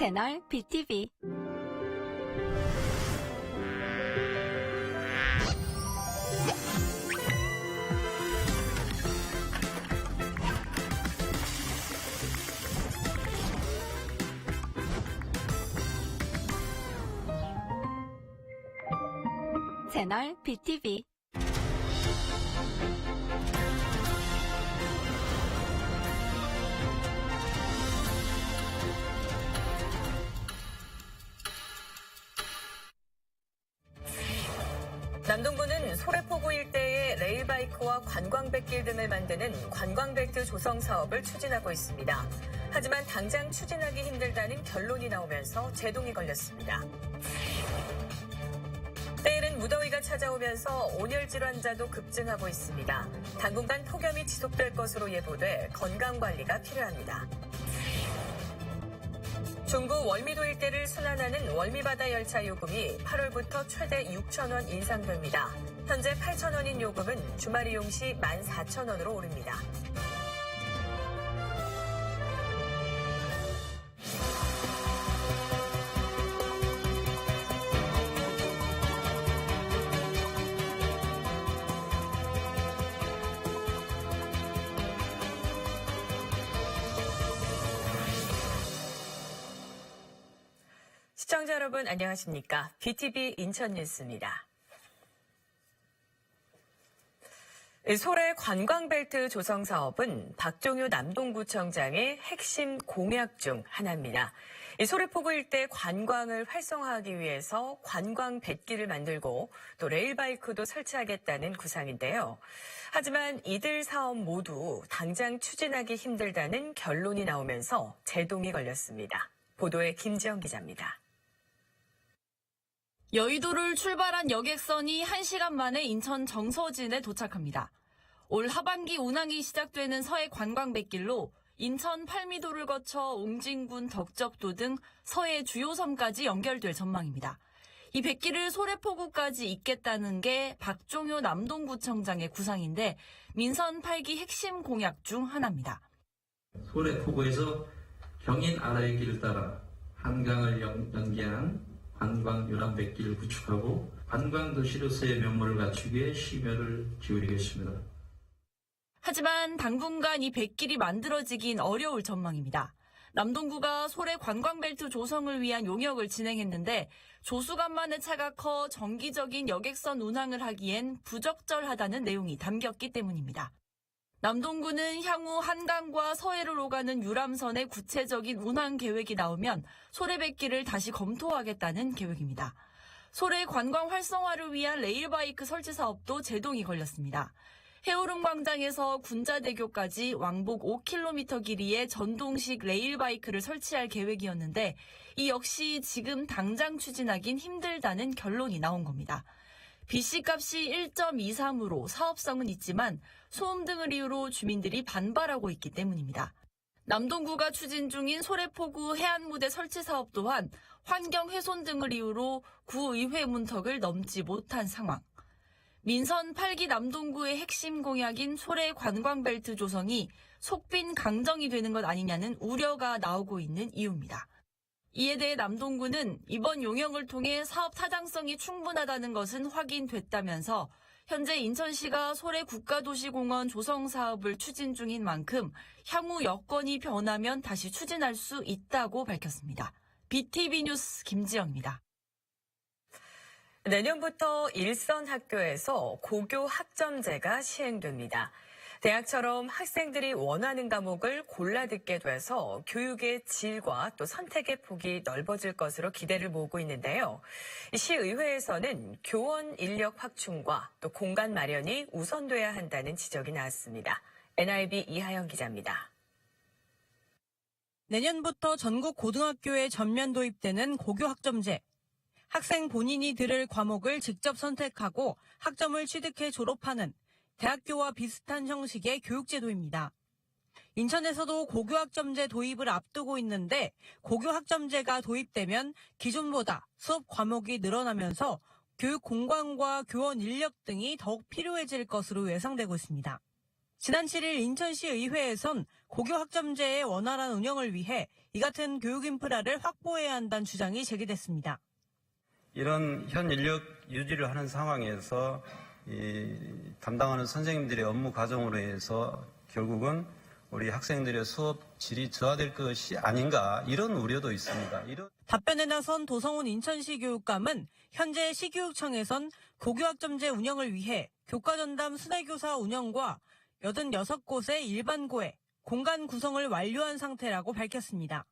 채널 BTV 채널 BTV 남동구는 소래포구 일대의 레일바이크와 관광백길 등을 만드는 관광벨트 조성 사업을 추진하고 있습니다. 하지만 당장 추진하기 힘들다는 결론이 나오면서 제동이 걸렸습니다. 때에는 무더위가 찾아오면서 온열 질환자도 급증하고 있습니다. 당분간 폭염이 지속될 것으로 예보돼 건강 관리가 필요합니다. 중부 월미도 일대를 순환하는 월미바다 열차 요금이 8월부터 최대 6,000원 인상됩니다. 현재 8,000원인 요금은 주말 이용 시 14,000원으로 오릅니다. 여러분 안녕하십니까? BTV 인천 뉴스입니다. 소래 관광벨트 조성 사업은 박종효 남동구청장의 핵심 공약 중 하나입니다. 이 소래포구 일대 관광을 활성화하기 위해서 관광 뱃길을 만들고 또 레일바이크도 설치하겠다는 구상인데요. 하지만 이들 사업 모두 당장 추진하기 힘들다는 결론이 나오면서 제동이 걸렸습니다. 보도에 김지영 기자입니다. 여의도를 출발한 여객선이 1시간 만에 인천 정서진에 도착합니다. 올 하반기 운항이 시작되는 서해 관광백길로 인천 팔미도를 거쳐 옹진군 덕적도 등 서해 주요 섬까지 연결될 전망입니다. 이 백길을 소래포구까지 잇겠다는 게 박종효 남동구청장의 구상인데 민선 8기 핵심 공약 중 하나입니다. 소래포구에서 경인 아라의 길을 따라 한강을 연- 연계한 관광 요람백길을 구축하고 관광 도시로서의 면모를 갖추기 위해 심혈을 기울이겠습니다. 하지만 당분간 이 백길이 만들어지긴 어려울 전망입니다. 남동구가 소래 관광벨트 조성을 위한 용역을 진행했는데 조수간만의 차가 커 정기적인 여객선 운항을 하기엔 부적절하다는 내용이 담겼기 때문입니다. 남동구는 향후 한강과 서해를 오가는 유람선의 구체적인 운항 계획이 나오면 소래백길을 다시 검토하겠다는 계획입니다. 소래 관광 활성화를 위한 레일바이크 설치 사업도 제동이 걸렸습니다. 해오름 광장에서 군자대교까지 왕복 5km 길이의 전동식 레일바이크를 설치할 계획이었는데 이 역시 지금 당장 추진하긴 힘들다는 결론이 나온 겁니다. BC 값이 1.23으로 사업성은 있지만 소음 등을 이유로 주민들이 반발하고 있기 때문입니다. 남동구가 추진 중인 소래포구 해안무대 설치 사업 또한 환경 훼손 등을 이유로 구의회 문턱을 넘지 못한 상황. 민선 8기 남동구의 핵심 공약인 소래 관광벨트 조성이 속빈 강정이 되는 것 아니냐는 우려가 나오고 있는 이유입니다. 이에 대해 남동구는 이번 용역을 통해 사업 타당성이 충분하다는 것은 확인됐다면서 현재 인천시가 소래 국가도시공원 조성 사업을 추진 중인 만큼 향후 여건이 변하면 다시 추진할 수 있다고 밝혔습니다. BTV 뉴스 김지영입니다. 내년부터 일선 학교에서 고교 학점제가 시행됩니다. 대학처럼 학생들이 원하는 과목을 골라 듣게 돼서 교육의 질과 또 선택의 폭이 넓어질 것으로 기대를 모으고 있는데요. 시의회에서는 교원 인력 확충과 또 공간 마련이 우선돼야 한다는 지적이 나왔습니다. NIB 이하영 기자입니다. 내년부터 전국 고등학교에 전면 도입되는 고교 학점제. 학생 본인이 들을 과목을 직접 선택하고 학점을 취득해 졸업하는 대학교와 비슷한 형식의 교육제도입니다. 인천에서도 고교 학점제 도입을 앞두고 있는데 고교 학점제가 도입되면 기존보다 수업 과목이 늘어나면서 교육 공간과 교원 인력 등이 더욱 필요해질 것으로 예상되고 있습니다. 지난 7일 인천시 의회에선 고교 학점제의 원활한 운영을 위해 이 같은 교육 인프라를 확보해야 한다는 주장이 제기됐습니다. 이런 현 인력 유지를 하는 상황에서 이 담당하는 선생님들의 업무 과정으로 해서 결국은 우리 학생들의 수업 질이 저하될 것이 아닌가 이런 우려도 있습니다. 이런 답변에 나선 도성훈 인천시 교육감은 현재 시교육청에선 고교학점제 운영을 위해 교과전담 순회교사 운영과 86곳의 일반고에 공간 구성을 완료한 상태라고 밝혔습니다.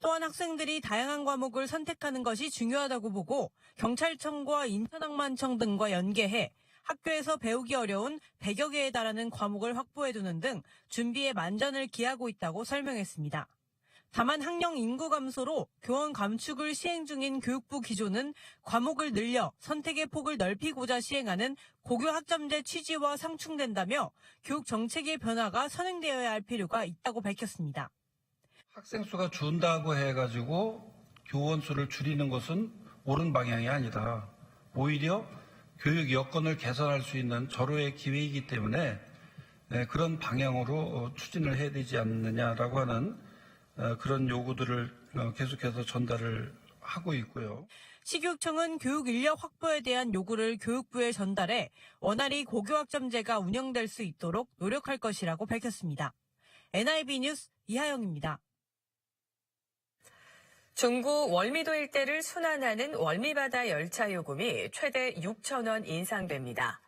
또한 학생들이 다양한 과목을 선택하는 것이 중요하다고 보고 경찰청과 인천항만청 등과 연계해 학교에서 배우기 어려운 100여 개에 달하는 과목을 확보해두는 등 준비에 만전을 기하고 있다고 설명했습니다. 다만 학령 인구 감소로 교원 감축을 시행 중인 교육부 기조는 과목을 늘려 선택의 폭을 넓히고자 시행하는 고교 학점제 취지와 상충된다며 교육 정책의 변화가 선행되어야 할 필요가 있다고 밝혔습니다. 학생 수가 준다고 해가지고 교원 수를 줄이는 것은 옳은 방향이 아니다. 오히려 교육 여건을 개선할 수 있는 절호의 기회이기 때문에 에, 그런 방향으로 어, 추진을 해야 되지 않느냐라고 하는 어, 그런 요구들을 어, 계속해서 전달을 하고 있고요. 시교육청은 교육 인력 확보에 대한 요구를 교육부에 전달해 원활히 고교학점제가 운영될 수 있도록 노력할 것이라고 밝혔습니다. NIB 뉴스 이하영입니다. 중구 월미도 일대를 순환하는 월미바다 열차 요금이 최대 6천 원 인상됩니다.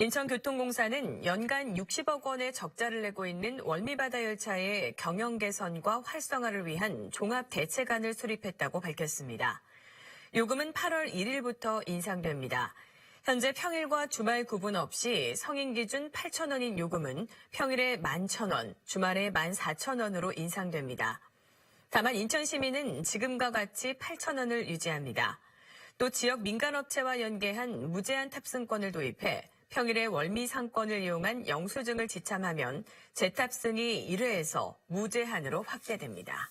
인천교통공사는 연간 60억 원의 적자를 내고 있는 월미바다 열차의 경영 개선과 활성화를 위한 종합 대책안을 수립했다고 밝혔습니다. 요금은 8월 1일부터 인상됩니다. 현재 평일과 주말 구분 없이 성인 기준 8,000원인 요금은 평일에 11,000원, 주말에 14,000원으로 인상됩니다. 다만 인천 시민은 지금과 같이 8,000원을 유지합니다. 또 지역 민간업체와 연계한 무제한 탑승권을 도입해 평일에 월미 상권을 이용한 영수증을 지참하면 재탑승이 1회에서 무제한으로 확대됩니다.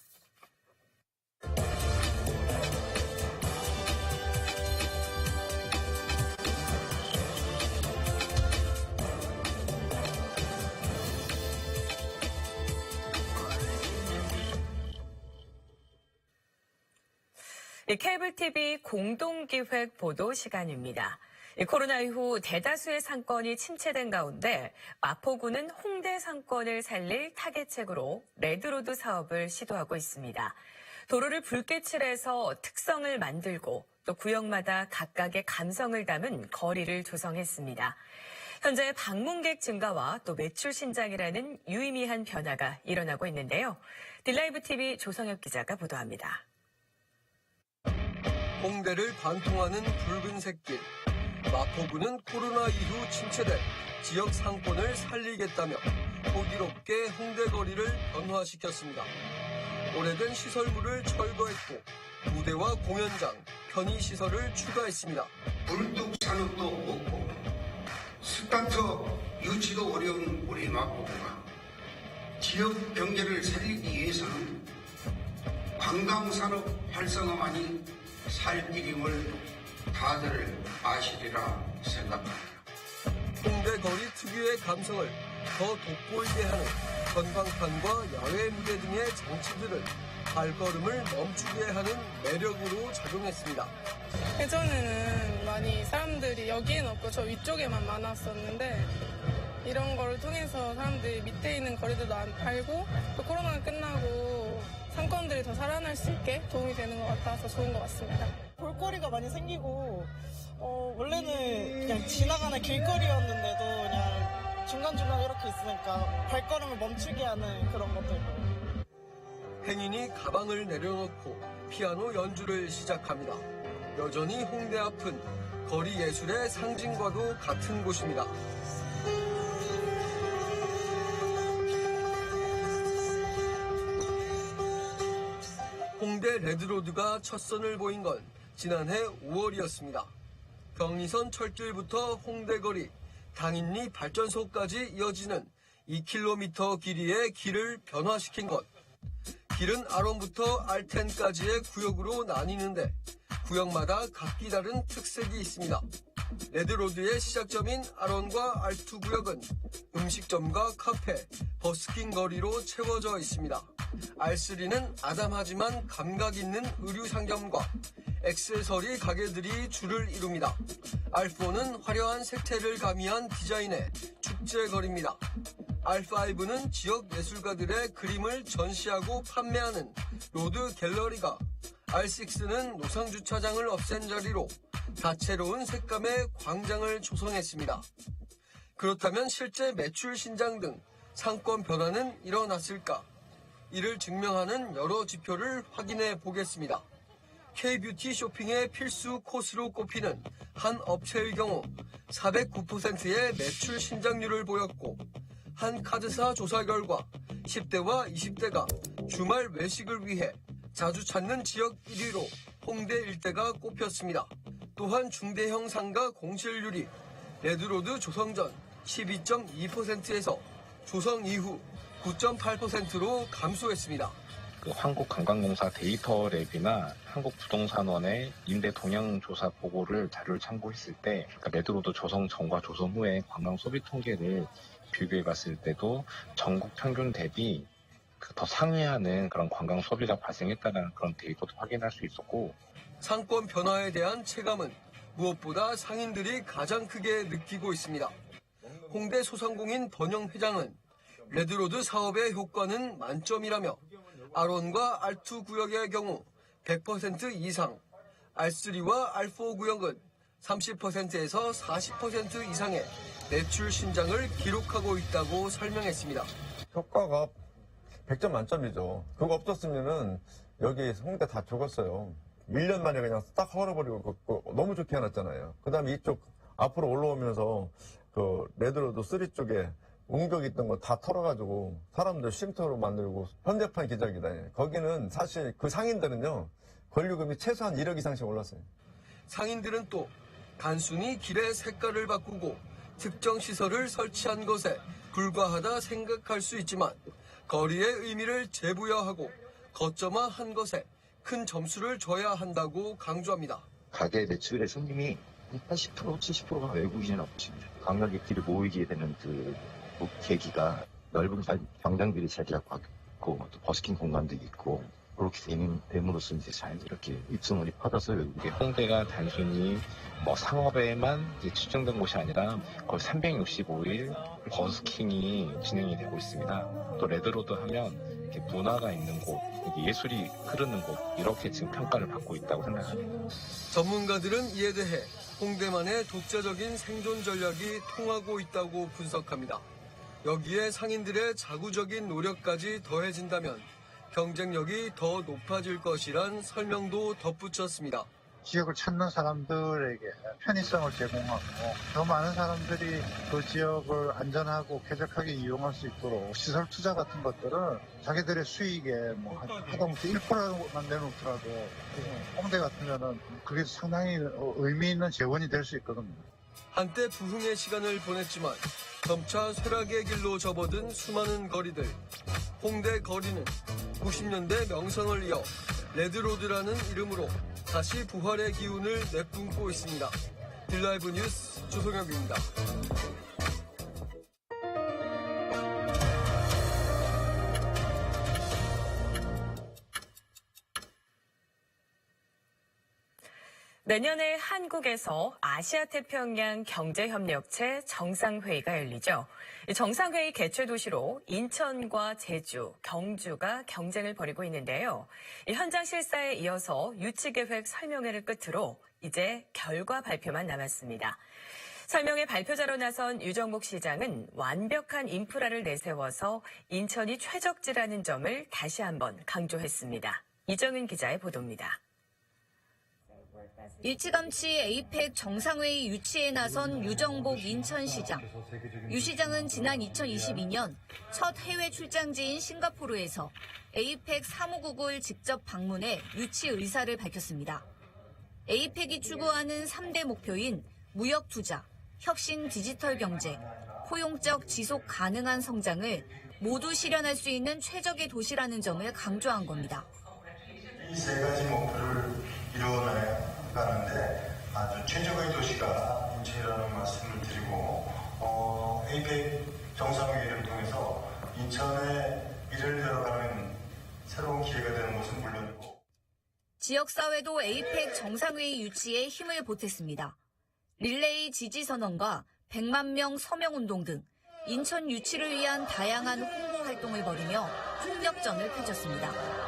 케이블 TV 공동기획 보도 시간입니다. 이 코로나 이후 대다수의 상권이 침체된 가운데 마포구는 홍대 상권을 살릴 타겟책으로 레드로드 사업을 시도하고 있습니다. 도로를 붉게칠해서 특성을 만들고 또 구역마다 각각의 감성을 담은 거리를 조성했습니다. 현재 방문객 증가와 또 매출 신장이라는 유의미한 변화가 일어나고 있는데요. 딜라이브 TV 조성혁 기자가 보도합니다. 홍대를 관통하는 붉은색 길. 마포구는 코로나 이후 침체된 지역 상권을 살리겠다며 호기롭게 홍대 거리를 변화시켰습니다. 오래된 시설물을 철거했고 무대와 공연장, 편의시설을 추가했습니다. 불뚝 산업도 없고 스타트업 유치도 어려운 우리 마포구가 지역 경제를 살리기 위해서는 관광산업 활성화만이 살 길임을 다들 아시리라 생각합니다. 홍대 거리 특유의 감성을 더 돋보이게 하는 전광판과 야외 무대 등의 장치들을 발걸음을 멈추게 하는 매력으로 작용했습니다. 예전에는 많이 사람들이 여기에는 없고 저 위쪽에만 많았었는데 이런 거를 통해서 사람들이 밑에 있는 거리들도 안- 알고 또 코로나가 끝나고 상권들이 더 살아날 수 있게 도움이 되는 것 같아서 좋은 것 같습니다. 볼거리가 많이 생기고 어, 원래는 그냥 지나가는 길거리였는데도 그냥 중간중간 이렇게 있으니까 발걸음을 멈추게 하는 그런 것들도 행인이 가방을 내려놓고 피아노 연주를 시작합니다. 여전히 홍대 앞은 거리 예술의 상징과도 같은 곳입니다. 레드로드가 첫 선을 보인 건 지난해 5월이었습니다. 경의선 철길부터 홍대거리, 당인리 발전소까지 이어지는 2km 길이의 길을 변화시킨 것. 길은 아론부터 알텐까지의 구역으로 나뉘는데 구역마다 각기 다른 특색이 있습니다. 레드로드의 시작점인 아론과 알투 구역은 음식점과 카페, 버스킹 거리로 채워져 있습니다. R3는 아담하지만 감각 있는 의류 상점과 액세서리 가게들이 줄을 이룹니다. R4는 화려한 색채를 가미한 디자인의 축제 거리입니다. R5는 지역 예술가들의 그림을 전시하고 판매하는 로드 갤러리가 R6는 노상 주차장을 없앤 자리로 다채로운 색감의 광장을 조성했습니다. 그렇다면 실제 매출 신장 등 상권 변화는 일어났을까? 이를 증명하는 여러 지표를 확인해 보겠습니다. K-뷰티 쇼핑의 필수 코스로 꼽히는 한 업체의 경우 409%의 매출 신장률을 보였고 한 카드사 조사 결과 10대와 20대가 주말 외식을 위해 자주 찾는 지역 1위로 홍대 일대가 꼽혔습니다. 또한 중대형 상가 공실률이 레드로드 조성 전 12.2%에서 조성 이후 9.8%로 감소했습니다. 그 한국관광공사 데이터 랩이나 한국부동산원의 임대 동향 조사 보고를 자료를 참고했을 때 그러니까 레드로드 조성 전과 조성 후의 관광 소비 통계를 비교해 봤을 때도 전국 평균 대비 그더 상회하는 그런 관광 소비가 발생했다는 그런 데이터도 확인할 수 있었고 상권 변화에 대한 체감은 무엇보다 상인들이 가장 크게 느끼고 있습니다. 홍대 소상공인 번영 회장은 레드로드 사업의 효과는 만점이라며 아론과 R2 구역의 경우 100% 이상, R3와 R4 구역은 30%에서 40% 이상의 매출 신장을 기록하고 있다고 설명했습니다. 효과가 100점 만점이죠. 그거 없었으면은 여기 홍대 다 죽었어요. 1년 만에 그냥 딱 헐어버리고 그- 그 너무 좋게 해놨잖아요. 그 다음에 이쪽 앞으로 올라오면서 그 레드로드 3 쪽에 웅벽 있던 거 다 털어가지고 사람들 쉼터로 만들고 현대판 기적이다. 거기는 사실 그 상인들은요 권리금이 최소한 1억 이상씩 올랐어요. 상인들은 또 단순히 길의 색깔을 바꾸고 특정 시설을 설치한 것에 불과하다 생각할 수 있지만 거리의 의미를 재부여하고 거점화한 것에 큰 점수를 줘야 한다고 강조합니다. 가게 매출의 손님이 80% 70%가 외국인이라고 보십니다. 관광객들이 모이게 되는 그 계기가 넓은 관- 광장들이 자리 잡고 있고 또 버스킹 공간도 있고 그렇게 되는 됨으로써 이제 자연스럽게 입소문이 퍼져서 외국에 홍대가 단순히 뭐 상업에만 이제 집중된 곳이 아니라 거의 365일 버스킹이 진행이 되고 있습니다. 또 레드로드 하면 이렇게 문화가 있는 곳, 예술이 흐르는 곳 이렇게 지금 평가를 받고 있다고 생각합니다. 전문가들은 이에 대해 홍대만의 독자적인 생존 전략이 통하고 있다고 분석합니다. 여기에 상인들의 자구적인 노력까지 더해진다면 경쟁력이 더 높아질 것이란 설명도 덧붙였습니다. 지역을 찾는 사람들에게 편의성을 제공하고 더 많은 사람들이 그 지역을 안전하고 쾌적하게 이용할 수 있도록 시설 투자 같은 것들을 자기들의 수익에 뭐 하- 하다못해 1%만 내놓더라도 홍대 같으면은 그게 상당히 어, 의미 있는 재원이 될 수 있거든요. 한때 부흥의 시간을 보냈지만 점차 쇠락의 길로 접어든 수많은 거리들. 홍대 거리는 90년대 명성을 이어 레드로드라는 이름으로 다시 부활의 기운을 내뿜고 있습니다. 딜라이브 뉴스 조성혁입니다. 내년에 한국에서 아시아 태평양 경제협력체 정상회의가 열리죠. 이 정상회의 개최 도시로 인천과 제주, 경주가 경쟁을 벌이고 있는데요. 이 현장 실사에 이어서 유치 계획 설명회를 끝으로 이제 결과 발표만 남았습니다. 설명회 발표자로 나선 유정복 시장은 완벽한 인프라를 내세워서 인천이 최적지라는 점을 다시 한번 강조했습니다. 이정은 기자의 보도입니다. 일찌감치 에이펙 정상회의 유치에 나선 유정복 인천시장. 유 시장은 지난 2022년 첫 해외 출장지인 싱가포르에서 에이펙 사무국을 직접 방문해 유치 의사를 밝혔습니다. 에이펙이 추구하는 3대 목표인 무역 투자, 혁신 디지털 경제, 포용적 지속 가능한 성장을 모두 실현할 수 있는 최적의 도시라는 점을 강조한 겁니다. 이 세 가지 목표를 이루어나 가는데 아주 최적의 도시가 것이라는 말씀을 드리고 어, 에이펙 정상회의를 통해서 인천에 미래를 열어가는 새로운 기회가 되는 것은 물론이고 지역사회도 에이펙 정상회의 유치에 힘을 보탰습니다. 릴레이 지지선언과 100만 명 서명운동 등 인천 유치를 위한 다양한 홍보 활동을 벌이며 홍역전을 펼쳤습니다.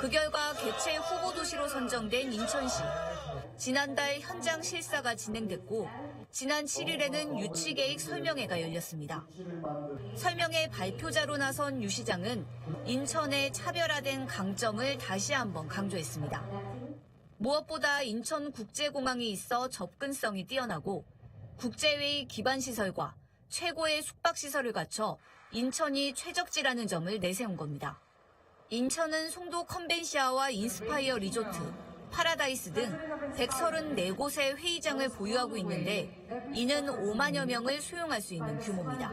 그 결과 개최 후보 도시로 선정된 인천시. 지난달 현장 실사가 진행됐고 지난 7일에는 유치 계획 설명회가 열렸습니다. 설명회 발표자로 나선 유 시장은 인천의 차별화된 강점을 다시 한번 강조했습니다. 무엇보다 인천국제공항이 있어 접근성이 뛰어나고 국제회의 기반 시설과 최고의 숙박 시설을 갖춰 인천이 최적지라는 점을 내세운 겁니다. 인천은 송도 컨벤시아와 인스파이어 리조트, 파라다이스 등 134곳의 회의장을 보유하고 있는데 이는 5만여 명을 수용할 수 있는 규모입니다.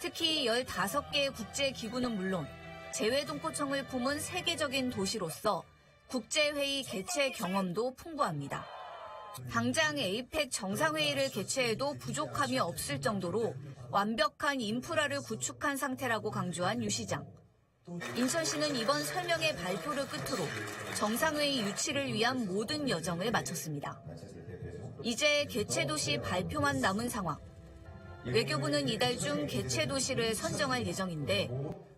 특히 15개의 국제기구는 물론 재외동포청을 품은 세계적인 도시로서 국제회의 개최 경험도 풍부합니다. 당장 에이펙 정상회의를 개최해도 부족함이 없을 정도로 완벽한 인프라를 구축한 상태라고 강조한 유 시장. 인천시는 이번 설명회 발표를 끝으로 정상회의 유치를 위한 모든 여정을 마쳤습니다. 이제 개최 도시 발표만 남은 상황. 외교부는 이달 중 개최 도시를 선정할 예정인데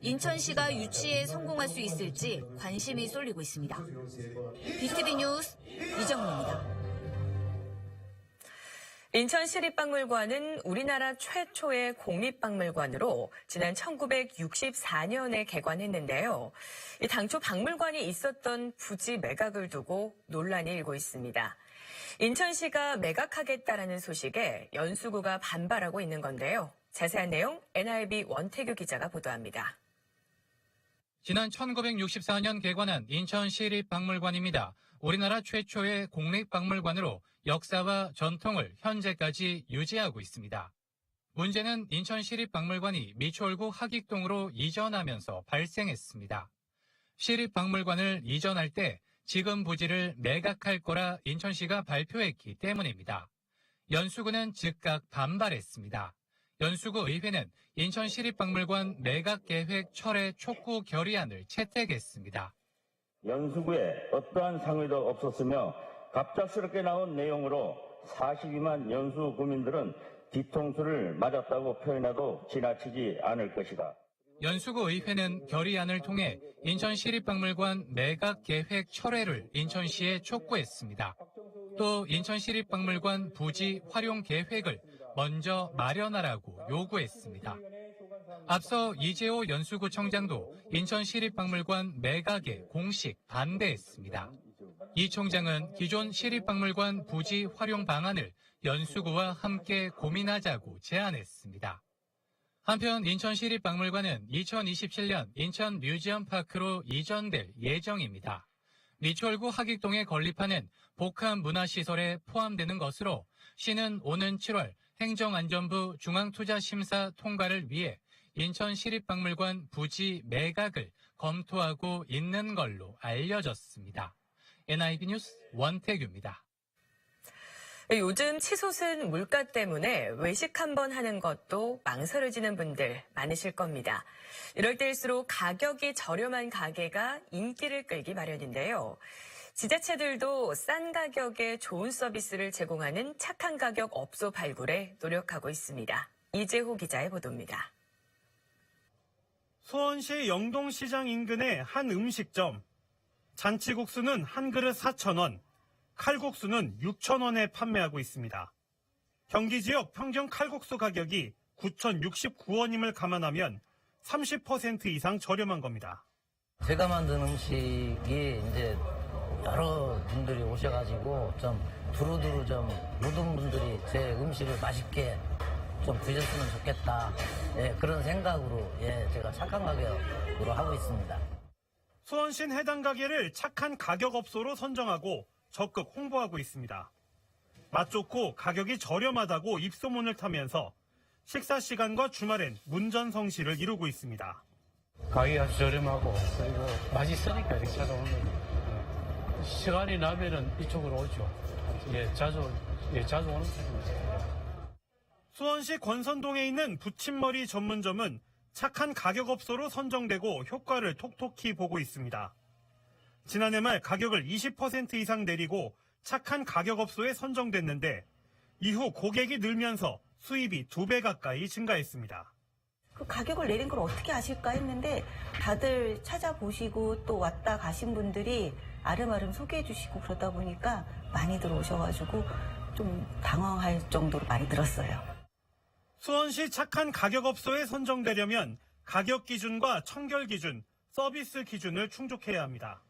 인천시가 유치에 성공할 수 있을지 관심이 쏠리고 있습니다. BTV 뉴스 이정우입니다. 인천시립박물관은 우리나라 최초의 공립박물관으로 지난 1964년에 개관했는데요. 이 당초 박물관이 있었던 부지 매각을 두고 논란이 일고 있습니다. 인천시가 매각하겠다라는 소식에 연수구가 반발하고 있는 건데요. 자세한 내용 NIB 원태규 기자가 보도합니다. 지난 1964년 개관한 인천시립박물관입니다. 우리나라 최초의 공립박물관으로 역사와 전통을 현재까지 유지하고 있습니다. 문제는 인천시립박물관이 미추홀구 하익동으로 이전하면서 발생했습니다. 시립박물관을 이전할 때 지금 부지를 매각할 거라 인천시가 발표했기 때문입니다. 연수구는 즉각 반발했습니다. 연수구 의회는 인천시립박물관 매각 계획 철회 촉구 결의안을 채택했습니다. 연수구에 어떠한 상의도 없었으며 갑작스럽게 나온 내용으로 42만 연수 구민들은 뒤통수를 맞았다고 표현해도 지나치지 않을 것이다. 연수구 의회는 결의안을 통해 인천시립박물관 매각 계획 철회를 인천시에 촉구했습니다. 또 인천시립박물관 부지 활용 계획을 먼저 마련하라고 요구했습니다. 앞서 이재호 연수구청장도 인천시립박물관 매각에 공식 반대했습니다. 이 총장은 기존 시립박물관 부지 활용 방안을 연수구와 함께 고민하자고 제안했습니다. 한편 인천시립박물관은 2027년 인천 뮤지엄 파크로 이전될 예정입니다. 미추홀구 하익동에 건립하는 복합 문화시설에 포함되는 것으로 시는 오는 7월 행정안전부 중앙투자심사 통과를 위해 인천시립박물관 부지 매각을 검토하고 있는 걸로 알려졌습니다. NIB 뉴스 원태규입니다. 요즘 치솟은 물가 때문에 외식 한번 하는 것도 망설여지는 분들 많으실 겁니다. 이럴 때일수록 가격이 저렴한 가게가 인기를 끌기 마련인데요. 지자체들도 싼 가격에 좋은 서비스를 제공하는 착한 가격 업소 발굴에 노력하고 있습니다. 이재호 기자의 보도입니다. 수원시 영동시장 인근의 한 음식점. 잔치국수는 한 그릇 4,000원, 칼국수는 6,000원에 판매하고 있습니다. 경기 지역 평균 칼국수 가격이 9,069원임을 감안하면 30% 이상 저렴한 겁니다. 제가 만든 음식이 이제 여러 분들이 오셔가지고 좀 두루두루 좀 모든 분들이 제 음식을 맛있게 좀 드셨으면 좋겠다. 예, 그런 생각으로 예, 제가 착한 가격으로 하고 있습니다. 수원시는 해당 가게를 착한 가격 업소로 선정하고 적극 홍보하고 있습니다. 맛 좋고 가격이 저렴하다고 입소문을 타면서 식사 시간과 주말엔 문전성시를 이루고 있습니다. 가격이 아주 저렴하고 그리고 맛있으니까 이렇게 찾아오는 거죠. 시간이 나면은 이쪽으로 오죠. 예, 자주, 예, 자주 오는 편입니다. 수원시 권선동에 있는 붙임머리 전문점은 착한 가격업소로 선정되고 효과를 톡톡히 보고 있습니다. 지난해 말 가격을 20% 이상 내리고 착한 가격업소에 선정됐는데 이후 고객이 늘면서 수입이 두배 가까이 증가했습니다. 그 가격을 내린 걸 어떻게 아실까 했는데 다들 찾아보시고 또 왔다 가신 분들이 아름아름 소개해 주시고 그러다 보니까 많이 들어오셔가지고 좀 당황할 정도로 많이 들었어요. 수원시 착한 가격업소에 선정되려면 가격 기준과 청결 기준, 서비스 기준을 충족해야 합니다.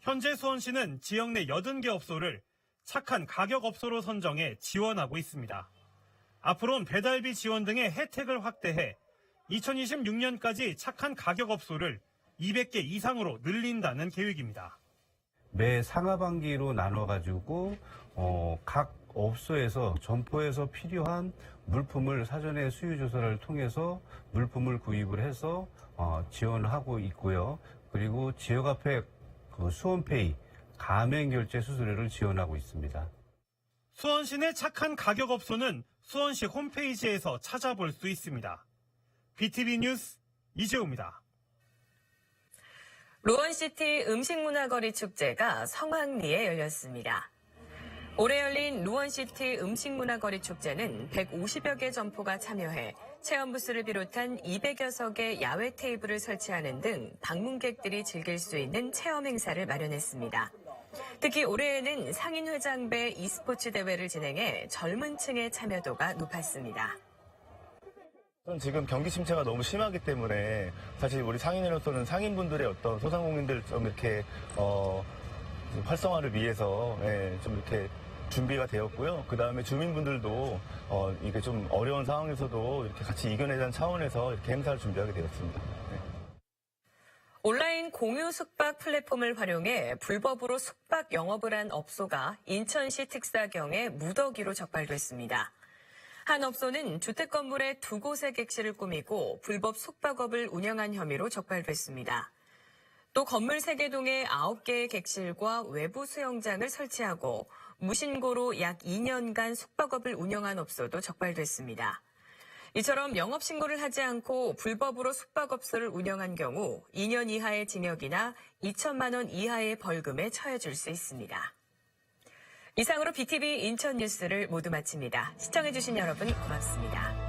현재 수원시는 지역 내 80개 업소를 착한 가격업소로 선정해 지원하고 있습니다. 앞으로는 배달비 지원 등의 혜택을 확대해 2026년까지 착한 가격업소를 200개 이상으로 늘린다는 계획입니다. 매 상하반기로 나눠가지고 어, 각 업소에서 점포에서 필요한 물품을 사전에 수요 조사를 통해서 물품을 구입을 해서 어, 지원하고 있고요. 그리고 지역 앞에 그 수원페이 가맹 결제 수수료를 지원하고 있습니다. 수원시 내 착한 가격 업소는 수원시 홈페이지에서 찾아볼 수 있습니다. BTV 뉴스 이재우입니다. 루원시티 음식문화거리 축제가 성황리에 열렸습니다. 올해 열린 루원시티 음식문화거리 축제는 150여 개 점포가 참여해 체험 부스를 비롯한 200여 석의 야외 테이블을 설치하는 등 방문객들이 즐길 수 있는 체험 행사를 마련했습니다. 특히 올해에는 상인회장배 e스포츠 대회를 진행해 젊은 층의 참여도가 높았습니다. 지금 경기 침체가 너무 심하기 때문에 사실 우리 상인으로서는 상인분들의 어떤 소상공인들 좀 이렇게 어, 좀 활성화를 위해서 예, 좀 이렇게 준비가 되었고요. 그 다음에 주민분들도 어, 이게 좀 어려운 상황에서도 이렇게 같이 이겨내자는 차원에서 이렇게 행사를 준비하게 되었습니다. 네. 온라인 공유 숙박 플랫폼을 활용해 불법으로 숙박 영업을 한 업소가 인천시 특사경에 무더기로 적발됐습니다. 한 업소는 주택 건물의 두 곳의 객실을 꾸미고 불법 숙박업을 운영한 혐의로 적발됐습니다. 또 건물 세개동에 9개의 객실과 외부 수영장을 설치하고 무신고로 약 2년간 숙박업을 운영한 업소도 적발됐습니다. 이처럼 영업신고를 하지 않고 불법으로 숙박업소를 운영한 경우 2년 이하의 징역이나 2천만 원 이하의 벌금에 처해질 수 있습니다. 이상으로 BTV 인천 뉴스를 모두 마칩니다. 시청해주신 여러분 고맙습니다.